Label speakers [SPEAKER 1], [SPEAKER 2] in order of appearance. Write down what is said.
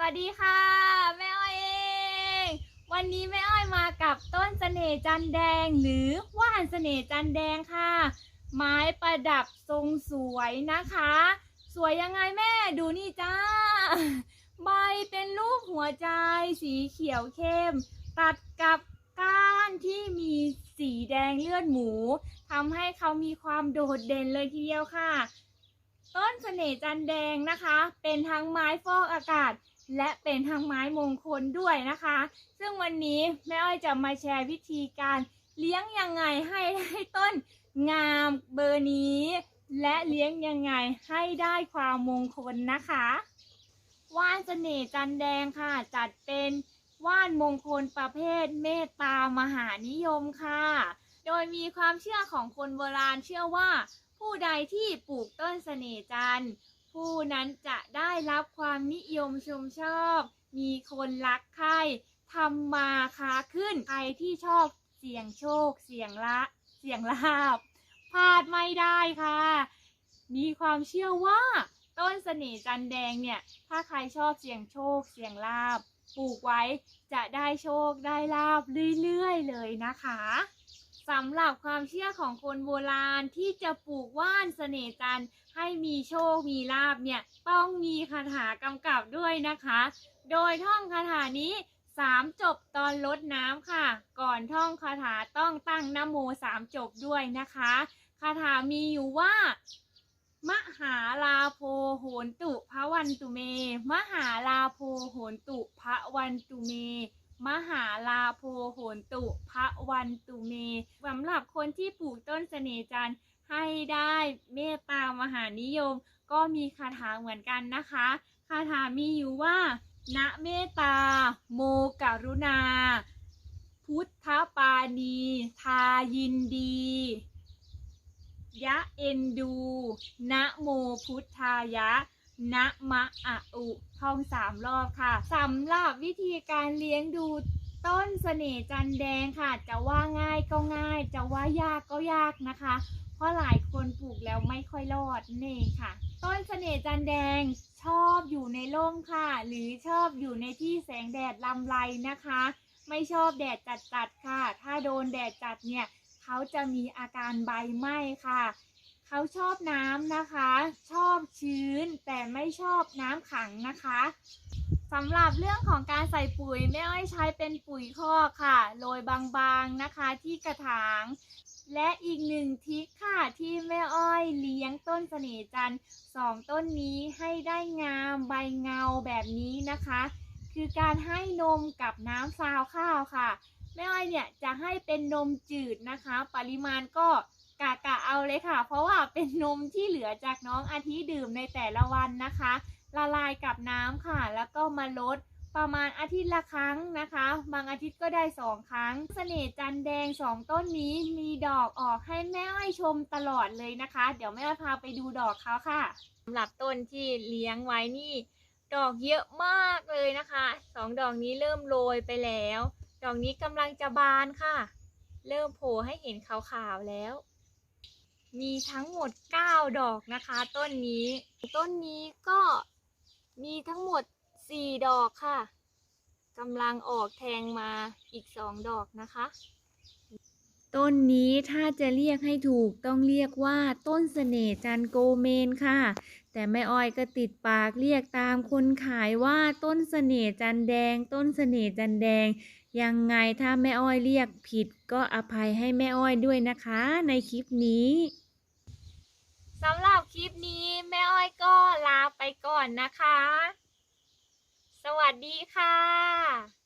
[SPEAKER 1] สวัสดีค่ะ แม่อ้อยเอง วันนี้แม่อ้อยมากับต้นเสน่ห์จันแดงหรือว่านเสน่ห์จันแดงค่ะ ไม้ประดับทรงสวยนะคะ สวยยังไงแม่ดูนี่จ้า ใบเป็นรูปหัวใจสีเขียวเข้ม ตัดกับก้านที่มีสีแดงเลือดหมูทำให้เขามีความโดดเด่นเลยทีเดียวค่ะ ต้นเสน่ห์จันแดงนะคะ เป็นทั้งไม้ฟอกอากาศ และเป็นทั้งไม้มงคลด้วยนะคะ ซึ่งวันนี้แม่อ้อยจะมาแชร์วิธีการเลี้ยงยังไงให้ได้ต้นงามเบอร์นี้ และเลี้ยงยังไงให้ได้ความมงคลนะคะว่านเสน่ห์จันแดงค่ะ จัดเป็นว่านมงคลประเภทเมตตามหานิยมค่ะ โดยมีความเชื่อของคนโบราณเชื่อว่า ผู้ใดที่ปลูกต้นเสน่ห์จันทร์ ผู้นั้นจะได้รับความนิยมชมชอบ มีคนรักใคร่ทำมาค้าขึ้น ใครที่ชอบเสี่ยงโชค เสี่ยงละเสี่ยงลาบพลาดไม่ได้ค่ะ มีความเชื่อว่า ต้นเสน่ห์จันแดงเนี่ย ถ้าใครชอบเสี่ยงโชค เสี่ยงลาบปลูกไว้จะได้โชคได้ลาบเรื่อยๆเลยนะคะ สำหรับความเชื่อของคนโบราณที่จะปลูกว่านเสน่ห์จันทร์ให้มีโชคมีลาบเนี่ยต้องมีคาถากำกับด้วยนะคะ โดยท่องคาถานี้สามจบตอนลดน้ำค่ะ ก่อนท่องคาถาต้องตั้งนโมสามจบด้วยนะคะคาถามีอยู่ว่า มหาลาโพโหนตุพระวันตุเม มหาลาโพโหนตุพระวันตุเม มหาลาโพโหนตุพระวันตุเมสำหรับคนที่ปลูกต้นเสน่จันทร์ให้ได้เมตตามหานิยม ก็มีคาถาเหมือนกันนะคะคาถามีอยู่ว่าณเมตตา โมกรุณา พุทธปานีทายินดี ยะเอ็นดู นะโมพุทธายะ นะมะอะอุท่องสามรอบค่ะสำหรับวิธีการเลี้ยงดูต้นเสน่ห์จันแดงค่ะ จะว่าง่ายก็ง่าย จะว่ายากก็ยากนะคะ เพราะหลายคนปลูกแล้วไม่ค่อยรอดนั่ค่ะ ต้นเสน่ห์จันแดงชอบอยู่ในร่มค่ะ หรือชอบอยู่ในที่แสงแดดลำไรนะคะ ไม่ชอบแดดจัดๆค่ะ ถ้าโดนแดดจัดเนี่ย เขาจะมีอาการใบไหม้ค่ะ เขาชอบน้ำนะคะ ชอบชื้นแต่ไม่ชอบน้ำขังนะคะสำหรับเรื่องของการใส่ปุ๋ยแม่อ้อยใช้เป็นปุ๋ยคอกค่ะโรยบางๆนะคะที่กระถาง และอีกหนึ่งทริคค่ะที่แม่อ้อยเลี้ยงต้นเสน่จันทร์สองต้นนี้ให้ได้งามใบเงาแบบนี้นะคะ คือการให้นมกับน้ำซาวข้าวค่ะ แม่อ้อยเนี่ยจะให้เป็นนมจืดนะคะ ปริมาณก็ กะกะเอาเลยค่ะ เพราะว่าเป็นนมที่เหลือจากน้องอาทิดื่มในแต่ละวันนะคะ ละลายกับน้ำค่ะ แล้วก็มาลดประมาณอาทิตย์ละครั้งนะคะ บางอาทิตย์ก็ได้สองครั้งเสน่ห์จันแดงสองต้นนี้มีดอกออกให้แม่อ้อยชมตลอดเลยนะคะ เดี๋ยวแม่อ้อยพาไปดูดอกเขาค่ะสำหรับต้นที่เลี้ยงไว้นี่ ดอกเยอะมากเลยนะคะสองดอกนี้เริ่มโรยไปแล้ว ดอกนี้กำลังจะบานค่ะ เริ่มโผล่ให้เห็นขาวๆแล้ว มีทั้งหมด 9 ดอกนะคะ ต้นนี้ ต้นนี้ก็มีทั้งหมด 4 ดอกค่ะกำลังออกแทงมาอีก 2 ดอกนะคะ ต้นนี้ถ้าจะเรียกให้ถูกต้องเรียกว่าต้นเสน่ห์จันโกเมนค่ะ แต่แม่อ้อยก็ติดปากเรียกตามคนขายว่าต้นเสน่ห์จันแดง ต้นเสน่ห์จันแดง ยังไงถ้าแม่อ้อยเรียกผิดก็อภัยให้แม่อ้อยด้วยนะคะในคลิปนี้สำหรับคลิปนี้แม่อ้อยก็ลาไปก่อนนะคะ สวัสดีค่ะ